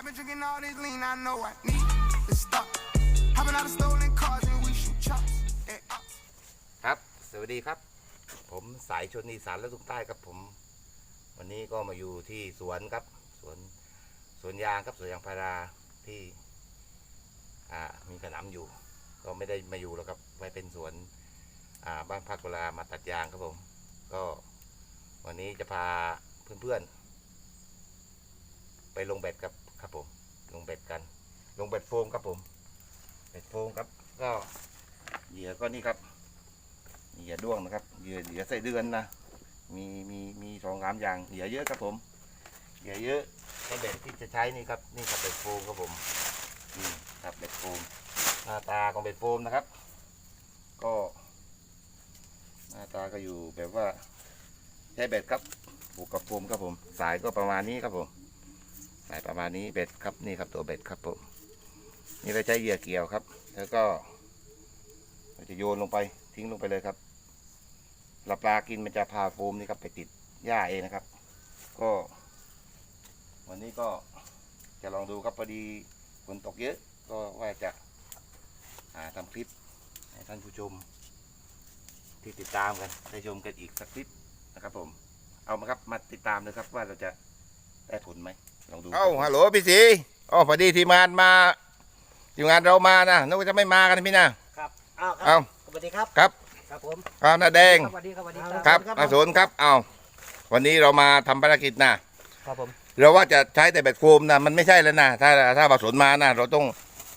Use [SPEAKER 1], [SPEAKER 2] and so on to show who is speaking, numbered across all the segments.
[SPEAKER 1] I've been drinking all this lean, I know I need to stop. Hopping out of stolen cars and we shoot chops.
[SPEAKER 2] ครับ สวัสดีครับ ผมสายชนอีสานและทุกใต้ครับผม วันนี้ก็มาอยู่ที่สวนครับ สวนสวนยางครับสวนยางพาราที่อ่ามีกระหน่ำอยู่ ก็ไม่ได้มาอยู่แล้วครับไว้เป็นสวนอ่าบ้านพักเวลามาตัดยางครับผม ก็วันนี้จะพาเพื่อนๆ ไปลงเบ็ดครับ ครับผม ลงเบ็ดกัน ลงเบ็ดโฟมครับผม เบ็ดโฟมครับ ก็เหยื่อก็นี่ครับเหยื่อด้วงนะครับเหยื่อเหยื่อไส้เดือนนะ มีมีมีสองสามอย่างเหยื่อเยอะครับผมเหยื่อเยอะไอเบ็ดที่จะใช้นี่ครับนี่ครับเบ็ดโฟมครับผมนี่ครับเบ็ดโฟมหน้าตาของเบ็ดโฟมนะครับ ก็หน้าตาก็อยู่แบบว่าใช้เบ็ดครับผูกกับโฟมครับผม สายก็ประมาณนี้ครับผม ประมาณนี้เบ็ดครับนี่ครับตัวเบ็ดครับผมนี่เราใช้เหยื่อเกี่ยวครับ แล้วก็เราจะโยนลงไปทิ้งลงไปเลยครับปลาปลากินมันจะพาโฟมนี่ครับไปติดหญ้าเองนะครับ ก็ วันนี้ก็จะลองดูครับพอดีฝนตกเยอะ ก็ว่าจะาทำคลิปให้ท่านผู้ชม ที่ติดตามกันได้ชมกันอีกสักคลิปนะครับผม เอามาครับมาติดตามเลยครับว่าเราจะได้ผลไหม ลองดู
[SPEAKER 3] เอ้าฮัลโหลพี่สีอ๋อพอดีทีมงานมาทีมงานเรามานะนึกว่าจะไม่มากันพี่นะครับ
[SPEAKER 4] อ้าวค
[SPEAKER 3] เอ้า
[SPEAKER 4] รับสวัสดีครับ
[SPEAKER 3] ครับ
[SPEAKER 4] ครับผม
[SPEAKER 3] เอาหน้าแดง
[SPEAKER 4] สวัสดีครับสวัสดี
[SPEAKER 3] ครับ
[SPEAKER 4] ครับ
[SPEAKER 3] อาสนครับเอาวันนี้เรามาทำภารกิจนะ ครับ
[SPEAKER 4] ผม
[SPEAKER 3] เราว่าจะใช้แต่เบ็ดโฟมนะมันไม่ใช่แล้วนะถ้าถ้าผสมมานะเราต้อง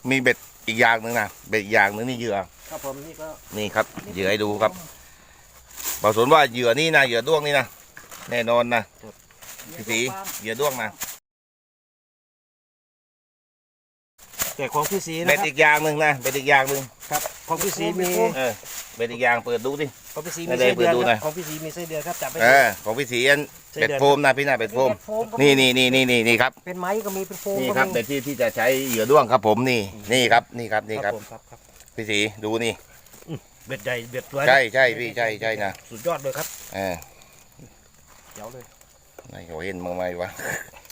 [SPEAKER 3] มีเบ็ดอีกอย่างหนึ่งนะเบ็ดอีกอย่างหนึ่งนี่เหยื่อ
[SPEAKER 4] ครับผมนี่ก็
[SPEAKER 3] นี่ครับเหยื่อให้ดูครับผสมว่าเหยื่อนี่นะเหยื่อด้วงนี่นะแน่นอนนะพี่สีเหยื่อด้วงนะ
[SPEAKER 4] แต่ของพี่สีนะ
[SPEAKER 3] เบ็ด
[SPEAKER 4] ครับ
[SPEAKER 3] อีกอย่างหนึ่งนะเบ็ดอีกอย่างหนึ่ง
[SPEAKER 4] ครับของพี่สีมี
[SPEAKER 3] เออเบ็ดอีกอย่างเปิดดูสิ
[SPEAKER 4] ของพี่สี
[SPEAKER 3] ไม่
[SPEAKER 4] มี
[SPEAKER 3] ได้
[SPEAKER 4] ไส้เดือน
[SPEAKER 3] เปิดดู
[SPEAKER 4] ค
[SPEAKER 3] หน่
[SPEAKER 4] รั
[SPEAKER 3] อย
[SPEAKER 4] บของพี่สีมีไส้เดือนครับจับไป
[SPEAKER 3] เออของพี่สีอัน
[SPEAKER 4] ไส้
[SPEAKER 3] เป็ด
[SPEAKER 4] ดือน
[SPEAKER 3] โฟมนะพี่นะเป็ดโฟม
[SPEAKER 4] เป็ดโฟมก็
[SPEAKER 3] นี่นี่นี่นี่นี่นี่ครับ
[SPEAKER 4] เป็นไม้ก็มีเป็นโฟม
[SPEAKER 3] นี่
[SPEAKER 4] ก็
[SPEAKER 3] ครับ
[SPEAKER 4] มี
[SPEAKER 3] เป็ดที่ที่จะใช้เหยื่อด้วงครับผมนี่นี่ครับนี่ครับนี่ครับ
[SPEAKER 4] ผมครับครับ
[SPEAKER 3] พี่สีดูนี่
[SPEAKER 4] เบ็ดใหญ่เบ็ดตัว
[SPEAKER 3] ใช่ใช่พี่ใช่ใช่นะ
[SPEAKER 4] สุดยอดเลยครับ
[SPEAKER 3] เออ
[SPEAKER 4] เดี๋ยวเลย
[SPEAKER 3] ไม่เขาเห็นมั้งไหมวะ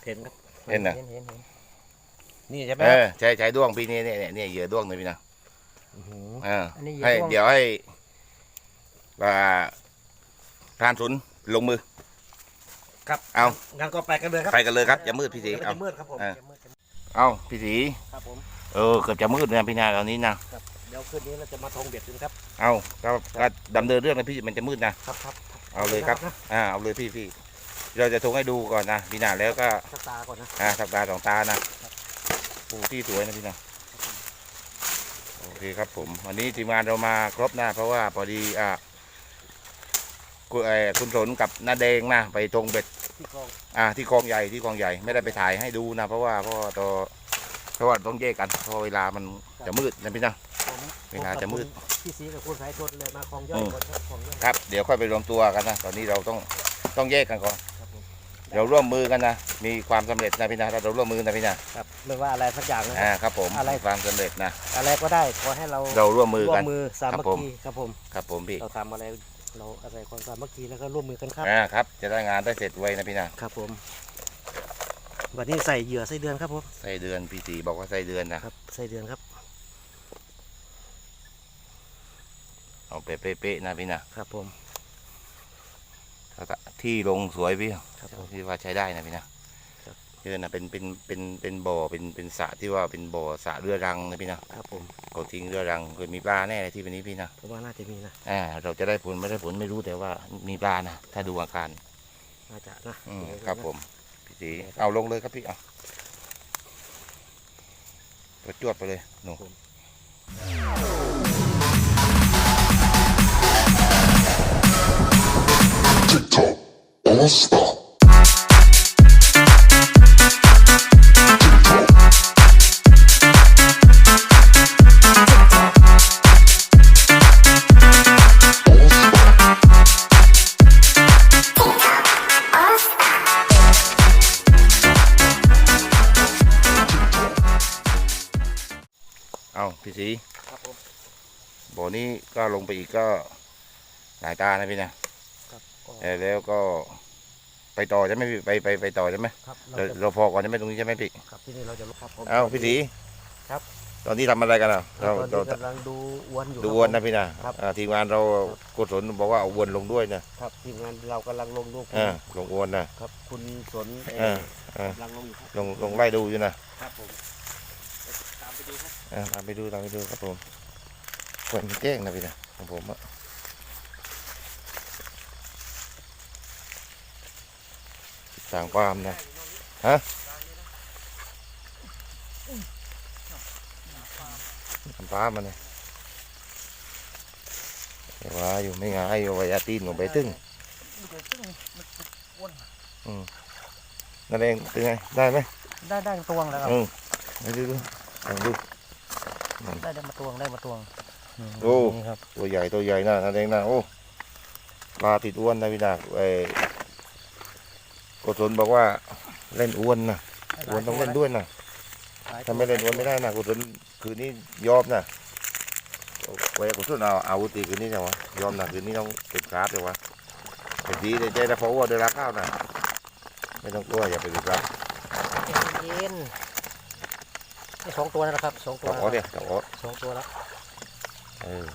[SPEAKER 4] เห็นครับ
[SPEAKER 3] เห็นน่ะ
[SPEAKER 4] เห็นเห็นเห็ นนี่ใช่ไหม
[SPEAKER 3] เออใช่ใช้ด้วงพี่นี่เนี่ยเนี่ยเนี่ยเหยื่อด้วงเลยพี่นะ
[SPEAKER 4] อหือ
[SPEAKER 3] เออ
[SPEAKER 4] อันนี้เหยื่อ
[SPEAKER 3] ให้
[SPEAKER 4] ด้วง
[SPEAKER 3] เดี๋ยวให้อ่าทานสุนลงมือ
[SPEAKER 4] ครับ
[SPEAKER 3] เอา
[SPEAKER 4] งั้นก็ไปกันเลยครับ
[SPEAKER 3] ไปกันเลยครับอย่ามืดพี่สี
[SPEAKER 4] เดี๋ยว
[SPEAKER 3] เอา
[SPEAKER 4] จะมืดครับผม
[SPEAKER 3] เออ
[SPEAKER 4] จะมืดจะมืด
[SPEAKER 3] เอาพี่สี
[SPEAKER 4] ครับผม
[SPEAKER 3] เออเกือบจะมืดนะพี่นาตอนนี้นะ ครับ
[SPEAKER 4] เดี๋ยวคืนนี้เราจะมาทงเบ็ดกันครับ
[SPEAKER 3] เอาก็ก็ดำเนินเรื่องนะพี่มันจะมืดนะ ครับ
[SPEAKER 4] ครับ
[SPEAKER 3] เอาเลยครับ
[SPEAKER 4] นะ
[SPEAKER 3] อ่าเอาเลยพี่พี่เราจะทงให้ดูก่อนนะพี่นาแล้วก็
[SPEAKER 4] สักตาก่อนนะ
[SPEAKER 3] อ่าสัปดาห์สองตานะ ปูที่สวยนะพี่นะโอเคครับผม วันนี้ทีมงานเรามาครบนะเพราะว่าพอดีอ่าคุณเอ่อคุณสนกับนาแดงนะไปทงเบ็ด
[SPEAKER 4] ที่กอง
[SPEAKER 3] อ่าที่คลองใหญ่ที่คลองใหญ่ไม่ได้ไปถ่ายให้ดูนะ เพราะว่าเพราะว่าตัวเพราะว่าต้องแยกกันเพราะเวลามันจะมืดนะพี่นะ เวลาจะมืด
[SPEAKER 4] พี่สีกับคุณสายชนเลยมาคลองย่อยก่อนครับคลองย่อย
[SPEAKER 3] ครับ เดี๋ยวค่อยไปรวมตัวกันนะ ตอนนี้เราต้องต้องแยกกันก่อน เราร่วมมือกันนะ มีความสำเร็จนะพี่นะถ้าเราร่วมมือนะพี่นะครับ
[SPEAKER 4] ไม่ว่าอะไรสักอย่างนะค
[SPEAKER 3] อ่า
[SPEAKER 4] รับ
[SPEAKER 3] ครับผม
[SPEAKER 4] อะไร
[SPEAKER 3] มีความสำเร็จนะ
[SPEAKER 4] อะไรก็ได้ขอให้เรา
[SPEAKER 3] เราร่วมมือ
[SPEAKER 4] ร่ว
[SPEAKER 3] กัน
[SPEAKER 4] มมือสามัค
[SPEAKER 3] ครับผม
[SPEAKER 4] คีครับผม
[SPEAKER 3] ครับผมพี่
[SPEAKER 4] เราทำอะไรเราอาศัยความสามัคคีแล้วก็ร่วมมือกันครับ
[SPEAKER 3] อ่าครับ จะได้งานได้เสร็จไวนะพี่นะครับ
[SPEAKER 4] ผม วันนี้ใส่เหยื่อไส้เดือนครับผม
[SPEAKER 3] ไส้เดือนพี่ตีบอกว่าไส้เดือนนะ ครับ
[SPEAKER 4] ไส้เดือนครับ
[SPEAKER 3] เอาเป๊ะๆนะพี่นะ ครับ
[SPEAKER 4] ผม
[SPEAKER 3] แล้วก็ ที่ลงสวยพี่
[SPEAKER 4] ครับผม
[SPEAKER 3] ที่ว่าใช้ได้นะพี่นะครับเดือนนะเป็นเป็นเป็นเป็นบ่อเป็นเป็นสระที่ว่าเป็นบ่อสระเรือรังนะพี่นะครับ
[SPEAKER 4] ผม
[SPEAKER 3] เขาทิ้งเรือรังเคยมีปลาแน่เลยที่วันนี้พี่นะ
[SPEAKER 4] ผมว่าน่าจะมีนะ
[SPEAKER 3] อ่าเราจะได้ผลไม่ได้ผลไม่รู้แต่ว่ามีปลานะถ้าดูอาการ
[SPEAKER 4] น่าจะนะ
[SPEAKER 3] อืม
[SPEAKER 4] เดี๋ยว
[SPEAKER 3] ครับ
[SPEAKER 4] นะ
[SPEAKER 3] ผมพี่ตีเอาลงเลยครับพี่เอาประจวดไปเลยหนู
[SPEAKER 5] TikTok All Star. All Star.
[SPEAKER 3] เอาพี่สี
[SPEAKER 4] ครับผม
[SPEAKER 3] บ่อนี้ก็ลงไปอีกก็หลายตานะพี่นะครับ
[SPEAKER 4] ก็
[SPEAKER 3] เออ แล้วก็ไปต่อใช่ไหมพี่ไปไปไปต่อใช่ไหม
[SPEAKER 4] ครับ
[SPEAKER 3] เรา
[SPEAKER 4] เราจะ
[SPEAKER 3] เราพอก่อนใช่ไหมตรงนี้ใช่ไหมพี่
[SPEAKER 4] ครับที่นี่เราจะลงครับผม
[SPEAKER 3] เอ้าพี่ตี
[SPEAKER 4] ครับ
[SPEAKER 3] ตอนนี้ทำอะไรกันอะ
[SPEAKER 4] ตอ
[SPEAKER 3] เรา
[SPEAKER 4] น
[SPEAKER 3] เรา
[SPEAKER 4] นี้กำลังดูอวนอยู่
[SPEAKER 3] ดู
[SPEAKER 4] ครับ
[SPEAKER 3] อวน
[SPEAKER 4] ผม
[SPEAKER 3] นะพี่นะครับอ่าทีมงานเรากุศลบอกว่าเอาอวนลงด้วยนะครับ
[SPEAKER 4] ทีมงานเรากำลังลงดู
[SPEAKER 3] อ่าลงอวนนะครับ
[SPEAKER 4] คุณสน
[SPEAKER 3] อ่า
[SPEAKER 4] เอ่อ
[SPEAKER 3] อ่า
[SPEAKER 4] กำลังลงอยู่ครับ
[SPEAKER 3] ลงลงไล่ดูอยู่นะครับ
[SPEAKER 4] ผมตามไปดูครับ
[SPEAKER 3] อ่าตามไปดูตามไปดูครับผมควรแจ้งนะพี่นะของผมอะ ต่างความนะฮะทำปลามันเนี่ยแต่ว่าอยู่ไม่ง่ายอยู่วายาตีนลงไปตึ้งอืมนั่นเองเป็นไงได้ไหม
[SPEAKER 4] ได้ได้มาตวงแล้วครับ
[SPEAKER 3] อืมไปดูดูลองดู
[SPEAKER 4] ได้ได้มาตวงได้มาตวง
[SPEAKER 3] โอ้
[SPEAKER 4] นี่ครับ
[SPEAKER 3] ตัวใหญ่ตัวใหญ่นะนั่นเองนะโอ้ปลาติดอ้วนนะพี่นาไอ้ กศลบอกว่าเล่นอ้วนนะอ้วนต้องเล่นด้วยนะถ้าไม่เล่นอ้วนไม่ได้นะกศลคืนนี้ยอมนะไว้กศลเอาอาวุธตีคืนนี้นะวะยอมนะคืนนี้ต้องเก็บการ์ดเลยวะแต่ดีแต่ใจนะเพราะว่าเดินราข้าวนะไม่ต้องกลัวอย่าไปดูครับ
[SPEAKER 4] เย็นนี่สองตัวนะครับสองตัว
[SPEAKER 3] ต่ออ๋อเนี่ยต่ออ๋อ
[SPEAKER 4] สองตัวแล้ว
[SPEAKER 3] เออ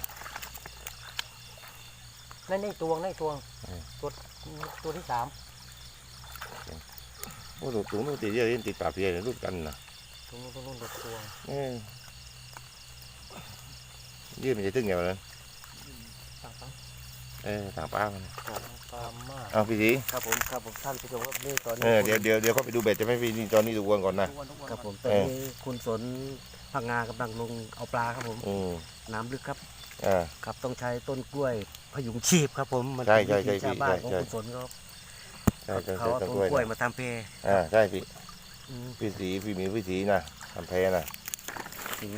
[SPEAKER 4] นั่นนี่ตวงนั่นตวง
[SPEAKER 3] เออ
[SPEAKER 4] ตัวตัวที่สาม
[SPEAKER 3] โอ้ตัวสูงตัวตีเยอะติดปากเพียรุ่นกันนะ
[SPEAKER 4] ตรงนู้นตรงนู้นตัวตวง
[SPEAKER 3] เออยืดมันจะตึงอย่างนั้น
[SPEAKER 4] ต่างกัน
[SPEAKER 3] เออต่างป้ามัน
[SPEAKER 4] ต่างกันมาก
[SPEAKER 3] เอาพี่สี
[SPEAKER 4] ครับผมครับผมท่านผู้ชมครับนี่ตอนนี้
[SPEAKER 3] เออเดี๋ยวเดี๋ยวเดี๋ยวเขาไปดูเบ็ดจะไม่พี่นี่ตอนนี้ดูวนก่อนนะครับ
[SPEAKER 4] ผมตอนนี้คุณสนพังงากำลังลงเอาปลาครับผมน้ำลึกครับครับต้องใช้ต้นกล้วยพยุงชีพครับผมมัน
[SPEAKER 3] ใช่
[SPEAKER 4] เป็น
[SPEAKER 3] ใช่
[SPEAKER 4] วิธี
[SPEAKER 3] ใช่
[SPEAKER 4] ชาวบ้าน
[SPEAKER 3] ใช่
[SPEAKER 4] ของ
[SPEAKER 3] ใช่
[SPEAKER 4] คุณสนเขา
[SPEAKER 3] ใช่ใช่
[SPEAKER 4] เขา
[SPEAKER 3] ใช่
[SPEAKER 4] เอา
[SPEAKER 3] ต้น
[SPEAKER 4] ต้น
[SPEAKER 3] กล้วย
[SPEAKER 4] กล้วย
[SPEAKER 3] นะ
[SPEAKER 4] มาทำเพ
[SPEAKER 3] อ่าใช่พี่
[SPEAKER 4] อืม
[SPEAKER 3] พี่สีพี่หมีพี่สีนะทำแพ้นะ
[SPEAKER 4] ถึง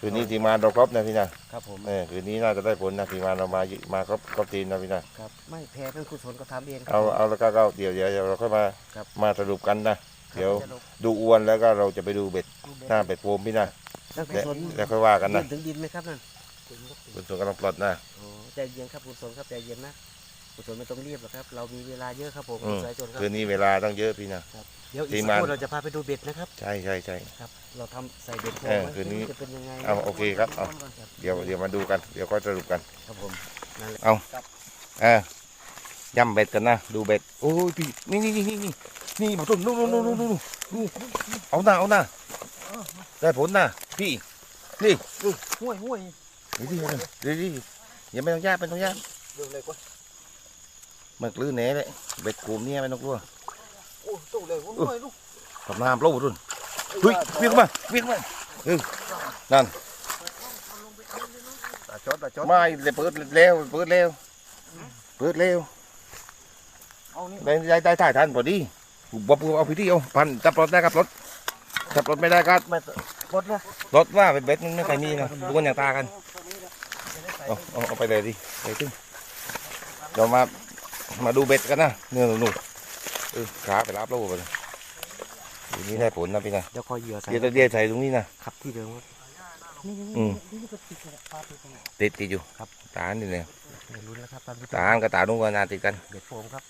[SPEAKER 3] คืนนี้ทีมงานเราครบนะพี่นะครับ
[SPEAKER 4] ผม
[SPEAKER 3] เออคืนนี้น่าจะได้ผลนะทีมงานเรามามาครบครบทีมนะพี่นะ ครับ
[SPEAKER 4] ไม่แพ้เป็นคุณสนก็ทำเองครั
[SPEAKER 3] เอา
[SPEAKER 4] ผม
[SPEAKER 3] เอาแล้วก็ก็เดี๋ยวเดี๋ยวเดี๋ยวเราค่อยมา
[SPEAKER 4] ครับ
[SPEAKER 3] มาสรุปกันนะ
[SPEAKER 4] ครับ
[SPEAKER 3] เดี๋ยว
[SPEAKER 4] จะลง
[SPEAKER 3] ดูอวนแล้วก็เราจะไปดูเบ็ด
[SPEAKER 4] ดูเบ็ด
[SPEAKER 3] หน้าเบ็ดโฟมพี่นะ
[SPEAKER 4] แล้วคุณ
[SPEAKER 3] แล้ว
[SPEAKER 4] สน
[SPEAKER 3] แล้วค่อยว่ากันนะ
[SPEAKER 4] ยืถึงดินไหมครับนั่นถึงครับ
[SPEAKER 3] คุณส่วนกำลังปลดนะ
[SPEAKER 4] โอ้ใจเย็นครับคุณสนครับใจเย็นนะ คุณสนไม่ต้องรีบหรอกครับ เรามีเวลาเยอะครับผม
[SPEAKER 3] อืม
[SPEAKER 4] สายชนครับ
[SPEAKER 3] คืนนี้เวลาต้องเยอะพี่นะ
[SPEAKER 4] เดี๋ยวอี
[SPEAKER 3] ที
[SPEAKER 4] ก
[SPEAKER 3] ม
[SPEAKER 4] สัก
[SPEAKER 3] งาน
[SPEAKER 4] ครู่เราจะพาไปดูเบ็ดนะครับ
[SPEAKER 3] ใช่ใช่ใช่
[SPEAKER 4] ครับ เราทำใส่เบ็ดโฟม
[SPEAKER 3] เออ
[SPEAKER 4] ไว้
[SPEAKER 3] คืนนี้
[SPEAKER 4] จะเป็นยังไง
[SPEAKER 3] เอาโอเคครับเอา
[SPEAKER 4] ครับ
[SPEAKER 3] เดี๋ยวเดี๋ยวมาดูกัน เดี๋ยวก็สรุปกัน
[SPEAKER 4] ครับผมนั่นแหละ
[SPEAKER 3] เออย่ำเบ็ดกันนะ ดูเบ็ด โอ้ยพี่ นี่นี่นี่นี่นี่นี่มาต้นนู่นนู่นนู่นนู่นนู่นเอาหน้าเอาหน้าได้ผลนะพี่ นี่
[SPEAKER 4] ห้วยห้วย
[SPEAKER 3] เดี๋ยวดิเดี๋ยวดิอย่าไม่ต้องยากไม่ต้องยาก
[SPEAKER 4] เร็วเลยกว่า
[SPEAKER 3] มันกลื้อแหน่เลยเบ็ดกลุ่มเนี่ยไม่ต้องกลัว
[SPEAKER 4] โอ้ตู้เลยห้วยลูก
[SPEAKER 3] ทำน้ำโปรดุนเฮ้ยเวียงมาเวียงมาเออนั่น
[SPEAKER 4] ตาจอดตาจอด
[SPEAKER 3] ไม่เลยเปิดเร็วเปิดเร็วเปิดเร็ว
[SPEAKER 4] เอานี่
[SPEAKER 3] ได้ได้ได้ถ่ายทันพอดีบอกเอาพิธีเอาพันจับรถได้ครับรถจับรถไม่ได้ก็
[SPEAKER 4] ไม่กดนะ
[SPEAKER 3] รถว่าเป็นเบ็ดมันไม่ค่อยมีนะดูกันอย่างตากันเอาเอาเอาไปเลยดิไปตึ้งเดี๋ยวมา มาดูเบ็ดกันนะเนี่ยหนูๆเออขาไปรับแล้วไปเลยทีนี้ได้ผลนะพี่นะ
[SPEAKER 4] เดี๋ยวคอยเหยื่อใส่
[SPEAKER 3] เดี๋ยวตะเดียใส่ตรงนี้นะครับ
[SPEAKER 4] ที่เดิมครับนี่
[SPEAKER 3] อืม
[SPEAKER 4] นี่ก็ติดกับปลาติดกัน
[SPEAKER 3] ติดติดอยู่
[SPEAKER 4] ครับ
[SPEAKER 3] ตานี่เนี่ย
[SPEAKER 4] ไม่รู้นะครับตามที่
[SPEAKER 3] ตากับตานุ่งกันนาติดกัน
[SPEAKER 4] เบ็ดโฟมครับ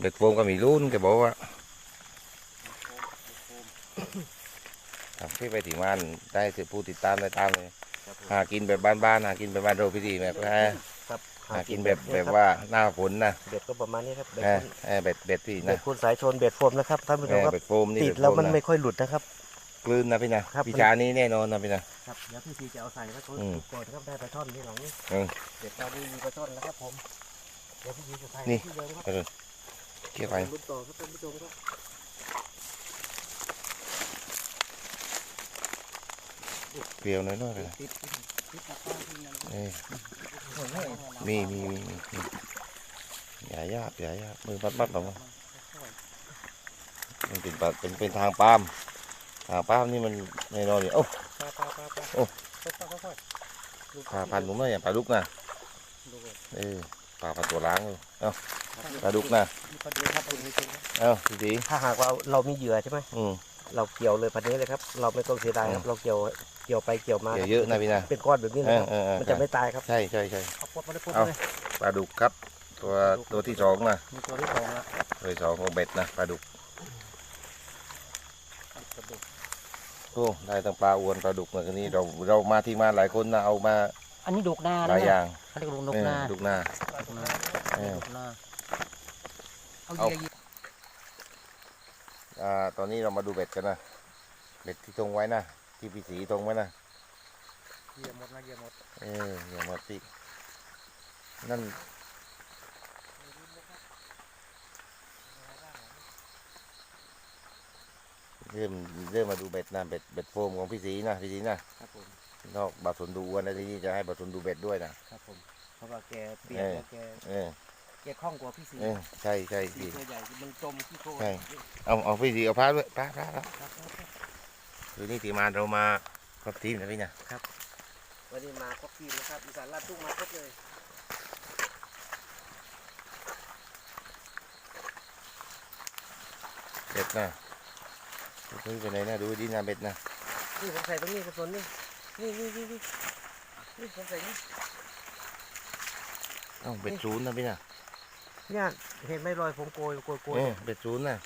[SPEAKER 3] เบ็ดโฟมก็มีรุ่นแกบอกว่าครับพี่ไปถี่มันได้สืบผู้ติดตามได้ตามเลย
[SPEAKER 4] ครับผม
[SPEAKER 3] หากินแบบบ้านๆหากินแบบบ้านเราพี่ดีแบบว่า
[SPEAKER 4] ครับ
[SPEAKER 3] หากินแบบแบบว่าหน้าฝนนะ
[SPEAKER 4] เบ็ดก็ประมาณนี้ครับเบ็ด
[SPEAKER 3] เออ
[SPEAKER 4] คุณ
[SPEAKER 3] เออเบ็ดเบ็ดพี่
[SPEAKER 4] เบ็
[SPEAKER 3] นะ
[SPEAKER 4] ดคุณสายชนเบ็ดโฟมนะครับท่านผู้ช
[SPEAKER 3] เอ
[SPEAKER 4] ม
[SPEAKER 3] อ
[SPEAKER 4] ครับ
[SPEAKER 3] เบ็ดโฟมนี่
[SPEAKER 4] ติด
[SPEAKER 3] เบ็ด
[SPEAKER 4] แล้ว
[SPEAKER 3] โฟ
[SPEAKER 4] มัน
[SPEAKER 3] นะ
[SPEAKER 4] ไม่ค่อยหลุดนะครับ
[SPEAKER 3] กลืนนะพี่นะครับ วิชานี้แน่นอนนะพี่นะ ครับ
[SPEAKER 4] เดี๋ยวพี่ซีจะเอาใส่ไว้ชน
[SPEAKER 3] อืม
[SPEAKER 4] ก่อนครับได้ปลาช่อนที่หลังนี้
[SPEAKER 3] อืม
[SPEAKER 4] เบ็ดตอนนี้มีปลาช่อนแล้วครับผมเดี๋ยวพี่ซีจะใส่
[SPEAKER 3] นี่
[SPEAKER 4] ที่เดิมครับ
[SPEAKER 3] เออเกี่ยวไป
[SPEAKER 4] ลุ้นต่อครับท่านผู้ชมครับ
[SPEAKER 3] เปรี้ยวน้อยๆเลย
[SPEAKER 4] ติดติดติดปลาช่อ นที่นั่น
[SPEAKER 3] เออ
[SPEAKER 4] โอ้โห
[SPEAKER 3] มีมีมีมีมีอย่ายากอย่ายากมือปัดปัดๆหรอกมันเป็นปะเป็นเป็นทางปาล์มทางปาล์มนี่มันแน่นอนอยู่โอ้
[SPEAKER 4] ปลาปลาปลาปลา
[SPEAKER 3] โอ้
[SPEAKER 4] ค่อยๆค่อยๆดู
[SPEAKER 3] ปลาพันธุ์ผมไม่อย่างปลาดุกนะ
[SPEAKER 4] ดูก่อน
[SPEAKER 3] เออปลาพันธุ์ตัวล้างเลยเอ้าปลาดุกนะ
[SPEAKER 4] มีปลาดุกครับคุณผู้ชมครับ
[SPEAKER 3] เอ้าพี่สี
[SPEAKER 4] ถ้าหากว่าเรามีเหยื่อใช่ไหม
[SPEAKER 3] อืม
[SPEAKER 4] เราเกี่ยวเลยพันนี้เลยครับ เราไม่ต้องเสียดายครับ
[SPEAKER 3] อืม
[SPEAKER 4] เราเกี่ยว เกี่ยวไปเกี่ยวมา
[SPEAKER 3] เดี๋ยวเยอะนะพี่นะ
[SPEAKER 4] เป็นก้อนแบบนี้
[SPEAKER 3] เอ
[SPEAKER 4] นะ
[SPEAKER 3] อ
[SPEAKER 4] ครับ
[SPEAKER 3] เออเออ
[SPEAKER 4] มันจะไม่ตายครับ
[SPEAKER 3] ใช่ใช่ใช่
[SPEAKER 4] เอาปลดมาได้ปลด
[SPEAKER 3] เอา
[SPEAKER 4] เลย
[SPEAKER 3] ปลาดุกครับ ตัวตัวที่สองนะ
[SPEAKER 4] มีตัวที่สองแล้ว
[SPEAKER 3] ตัวที่สองของเบ็ดนะปลาดุกโอ้ได้ทั้งปลาอวนปลาดุกเหมือนกันนี่เราเรามาที่มาหลายคนนะเอามา
[SPEAKER 4] อันนี้ดกนา
[SPEAKER 3] หลายอย่าง
[SPEAKER 4] เขาเรียกดก
[SPEAKER 3] เออ
[SPEAKER 4] นา
[SPEAKER 3] ดุกหน้า
[SPEAKER 4] ดกนา
[SPEAKER 3] เออ
[SPEAKER 4] ดกนาเอา
[SPEAKER 3] เอา
[SPEAKER 4] เยีย
[SPEAKER 3] อ่าตอนนี้เรามาดูเบ็ดกันนะ เบ็ดที่ตรงไว้นะ ที่พี่สีตรงไว้นะ
[SPEAKER 4] เยียหมดนะเยียหมด
[SPEAKER 3] เอออย่ามาตินั่นเริ่มเริ่มมาดูเบ็ดนะเบ็ดเบ็ดโฟมของพี่สีนะพี่สีนะครับ
[SPEAKER 4] ผม
[SPEAKER 3] นอกบาสนดูอวนแล้วทีนี้จะให้บาสนดูเบ็ดด้วยนะครับ
[SPEAKER 4] ผมเพราะว่าแกเปลี่ยน
[SPEAKER 3] เออ
[SPEAKER 4] แล้วแก
[SPEAKER 3] เออ
[SPEAKER 4] แกคล่องกว่าพี่สี
[SPEAKER 3] เออใช่ใช่
[SPEAKER 4] สี
[SPEAKER 3] พี่
[SPEAKER 4] ตัวใหญ่มันจมขี้โคลน
[SPEAKER 3] ใช่เอาเอาพี่สีเอาพระด้วยพระพระพระ
[SPEAKER 4] ครับครับครับ
[SPEAKER 3] คือนี่ทีมงานเรามาครบทีมนะพี่นะ
[SPEAKER 4] วันนี้มาครบทีมนะครับอีสานลาดทุ่งมาครบเลย
[SPEAKER 3] เบ็ดนะดูไปไหนนะดูดีนะเบ็ดนะ
[SPEAKER 4] นี่ผมใส่ตรงนี้กระสุนนี่นี่นี่นี่นี่นี่ผมใส่นี่
[SPEAKER 3] เอ้าเบ็ดศูนย์นะพี่นะ
[SPEAKER 4] เนี่ยเห็นไหมรอยผมโกยโกยโกย
[SPEAKER 3] เออเบ็ดศูนย์นะ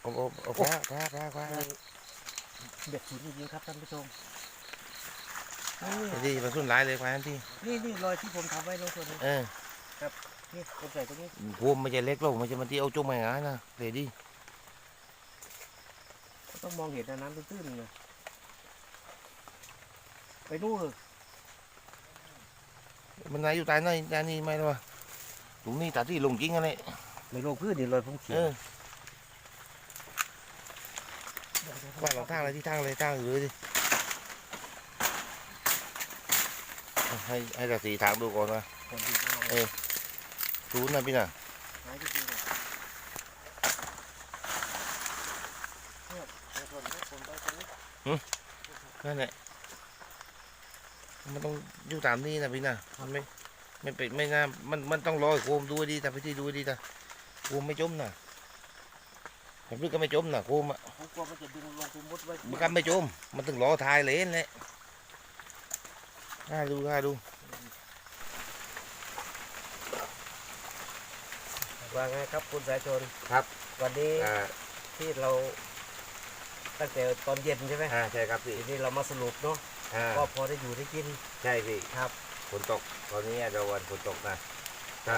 [SPEAKER 3] เอาเอาเอาพระพระพระพระ
[SPEAKER 4] เด็ดสุดจริงๆครับท่านผู้ชม
[SPEAKER 3] ไอ้ดีมาสุ่นหลายเลยพระนั่นที่
[SPEAKER 4] นี่นี่รอยที่ผมทำไว้ตรงส่วนนี้
[SPEAKER 3] เออ
[SPEAKER 4] นี่ผมใส่ตรงนี้
[SPEAKER 3] พวมไม่ใช่เล็กหรอกมันจะมาที่เอาจุ่มไม่งานะเดี๋ยวดิ
[SPEAKER 4] ต้องมองเห็นนะน้ำตื้นๆเลยไปดูเถอะ
[SPEAKER 3] มันไหนอยู่ใต้ไหนใต้นี่ไม่หรอวะตรงนี้ตาที่ลงจริงอะไร
[SPEAKER 4] ไม่ลงพื้นนี่รอยผมเขีย
[SPEAKER 3] เออ ว่าหลังทางอะไรที่ทางอะไรทางอยู่เลยดิเอาให้ให้ตาสีถามดูก่อนนะ
[SPEAKER 4] คนดีมาก
[SPEAKER 3] เออศูนย์นะพี่น่ะ
[SPEAKER 4] หายจริงๆเลยเนี่ยกระสุนเนี่ยผมไปตรงนี้
[SPEAKER 3] นั่นแหละมันต้องอยู่ตามนี้นะพี่น่ะมันไม่ไม่ไปไม่น่ามันมันต้องรอให้โคมดูให้ดีแต่พี่ที่ดูให้ดีแต่โคมไม่จมนะ ผมนึกก็ไม่จมนะโคมอะ
[SPEAKER 4] ผมกลัวมันจะดึงลงไปมุดไว้
[SPEAKER 3] มันก็ไม่จม มันต้องรอทายเลนแหละน่าดูน่าดู
[SPEAKER 4] ว่าไงครับคุณสายชน
[SPEAKER 3] ครับ
[SPEAKER 4] วันนี้
[SPEAKER 3] อ่า
[SPEAKER 4] ที่เราตั้งแต่ตอนเย็นใช่ไหม
[SPEAKER 3] อ่าใช่ครับพี่
[SPEAKER 4] ทีนี้เรามาสรุปเนาะ
[SPEAKER 3] อ่า
[SPEAKER 4] ก็พอได้อยู่ได้กิน
[SPEAKER 3] ใช่พี่
[SPEAKER 4] ครับ
[SPEAKER 3] ฝนตกตอนนี้เราวันฝนตกนะถ้า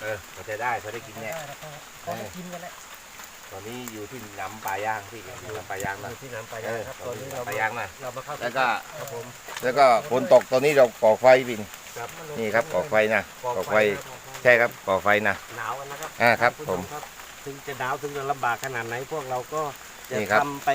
[SPEAKER 3] เออพอจะได้พอได้กินแน่
[SPEAKER 4] ได้แล้วครับพอได้กินกันแล้ว
[SPEAKER 3] ตอนนี้อยู่ที่น้ำปลาย่างพี่อยู่น้ำปลาย่าง
[SPEAKER 4] อ
[SPEAKER 3] นะ
[SPEAKER 4] ยู่ที่น้ำปลาาง
[SPEAKER 3] เอยอ
[SPEAKER 4] ครับ
[SPEAKER 3] ต
[SPEAKER 4] ต
[SPEAKER 3] อ
[SPEAKER 4] อนน
[SPEAKER 3] นี้
[SPEAKER 4] นี้เรา
[SPEAKER 3] น้ำป
[SPEAKER 4] มา
[SPEAKER 3] ลาย่างนะ
[SPEAKER 4] เรามาเข้า
[SPEAKER 3] แล้วก็
[SPEAKER 4] ครับผม
[SPEAKER 3] แล้วก็ฝนตกตอนนี้เราก่อไฟพี่นี่
[SPEAKER 4] ครับ
[SPEAKER 3] นี่ครับก่อไฟนะ
[SPEAKER 4] ก่อ
[SPEAKER 3] ก่อ
[SPEAKER 4] ไฟ
[SPEAKER 3] ไฟใช่ครับก่อไฟนะ
[SPEAKER 4] หนาวกันนะครับ
[SPEAKER 3] อ่าครับ
[SPEAKER 4] ณผู้
[SPEAKER 3] ผม
[SPEAKER 4] ชครับถึงจะหนาวถึงจะลำบากขนาดไหนพวกเราก็จะ
[SPEAKER 3] นี่ครับ
[SPEAKER 4] ทำไป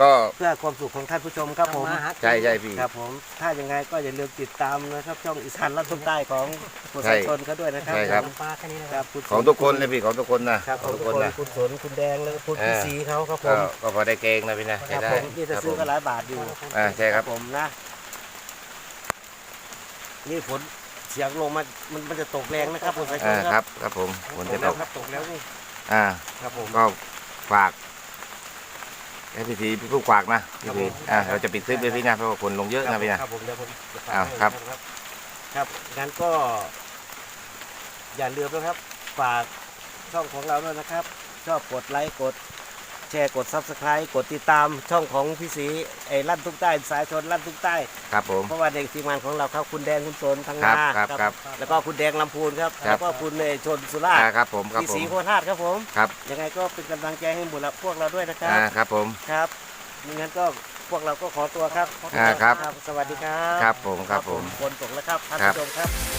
[SPEAKER 3] ก็
[SPEAKER 4] เพื่อความสุขของท่านผู้ชมครับผม
[SPEAKER 3] ใช่ใช่พี่
[SPEAKER 4] ครับผมถ้ายังไงก็อย่าลืมติดตามนะครับ ช่องอีสานลัดทุ่งใต้ของคุณ
[SPEAKER 3] ใช่
[SPEAKER 4] สายชนเขาด้วยนะครับ
[SPEAKER 3] ใช่ครับ
[SPEAKER 4] ปลาแค่นี้นะครับคุณ
[SPEAKER 3] ของทุกคนเลยพี่ของทุกคนนะครับ
[SPEAKER 4] ข
[SPEAKER 3] ข
[SPEAKER 4] อ
[SPEAKER 3] องง
[SPEAKER 4] ทุ
[SPEAKER 3] ทุ
[SPEAKER 4] ก
[SPEAKER 3] ก
[SPEAKER 4] ค
[SPEAKER 3] คนนนะ
[SPEAKER 4] คุณสนคุณแดงแล้วก็คุณ
[SPEAKER 3] เออ
[SPEAKER 4] พี่สีเขาครับผ
[SPEAKER 3] ก็
[SPEAKER 4] ม
[SPEAKER 3] ก็พอได้เกงนะพี่นะ
[SPEAKER 4] ค
[SPEAKER 3] ใช้
[SPEAKER 4] รับ
[SPEAKER 3] ได้
[SPEAKER 4] ผมนี่จะ
[SPEAKER 3] ครับ
[SPEAKER 4] ซื้อ
[SPEAKER 3] ผม
[SPEAKER 4] ก็หลายบาทอยู่
[SPEAKER 3] อ่าใช่ครับ
[SPEAKER 4] ผมนะ นี่ฝนเสียงลงมามันมันจะตกแรงนะครับคุณสายช
[SPEAKER 3] อ่านครับครับผมฝน
[SPEAKER 4] ต
[SPEAKER 3] จะ
[SPEAKER 4] ก
[SPEAKER 3] ต
[SPEAKER 4] แล้ว
[SPEAKER 3] ก
[SPEAKER 4] ครับตกแล้วนี่
[SPEAKER 3] อ่า
[SPEAKER 4] ครับผม
[SPEAKER 3] ก็ฝาก ให้พี่ทีพี่ผู้ฝากนะพี่ทีอ่าเราจะปิดคลิปเลยพี่นะเพราะว่าคนลงเยอะนะพี่นะ ครับ
[SPEAKER 4] ผมเดี๋ยวผมจะฝาก
[SPEAKER 3] อ้าว
[SPEAKER 4] ให้
[SPEAKER 3] ครับ
[SPEAKER 4] ครับ ครับงั้นก็ อย่าลืมนะครับ ฝากช่องของเราด้วยนะครับ ชอบกดไลค์กด แชร์กด subscribe กดติดตามช่องของพี่สีไอ้ลั่นตุ้งใต้สายชนลั่นตุ้งใต้
[SPEAKER 3] ครับผม
[SPEAKER 4] เพราะว่าในทีมงานของเราครับคุณแดงคุณสนทาง
[SPEAKER 3] ครั
[SPEAKER 4] นา
[SPEAKER 3] บครับครับ
[SPEAKER 4] แล้วก็คุณแดงลำพูนครับ
[SPEAKER 3] ครับ
[SPEAKER 4] แล้วก็คุณเอ่อชนสุราษฎ
[SPEAKER 3] อ่า
[SPEAKER 4] ร์
[SPEAKER 3] ครับผมครับ
[SPEAKER 4] พี่
[SPEAKER 3] ผ
[SPEAKER 4] สี
[SPEAKER 3] ม
[SPEAKER 4] โคราชครับผม
[SPEAKER 3] ครับ
[SPEAKER 4] ยังไงก็เป็นกำลังใจให้หมู่เราพวกเราด้วยนะครับ
[SPEAKER 3] อ่าครับผม
[SPEAKER 4] ครับงั้นก็พวกเราก็ขอตัวครับ
[SPEAKER 3] อ่าครับ
[SPEAKER 4] สวัสดีครับ
[SPEAKER 3] ครับผมครับผม
[SPEAKER 4] ฝนตกแล้วครับท่าน
[SPEAKER 3] ครับ
[SPEAKER 4] ผู้ชมครับ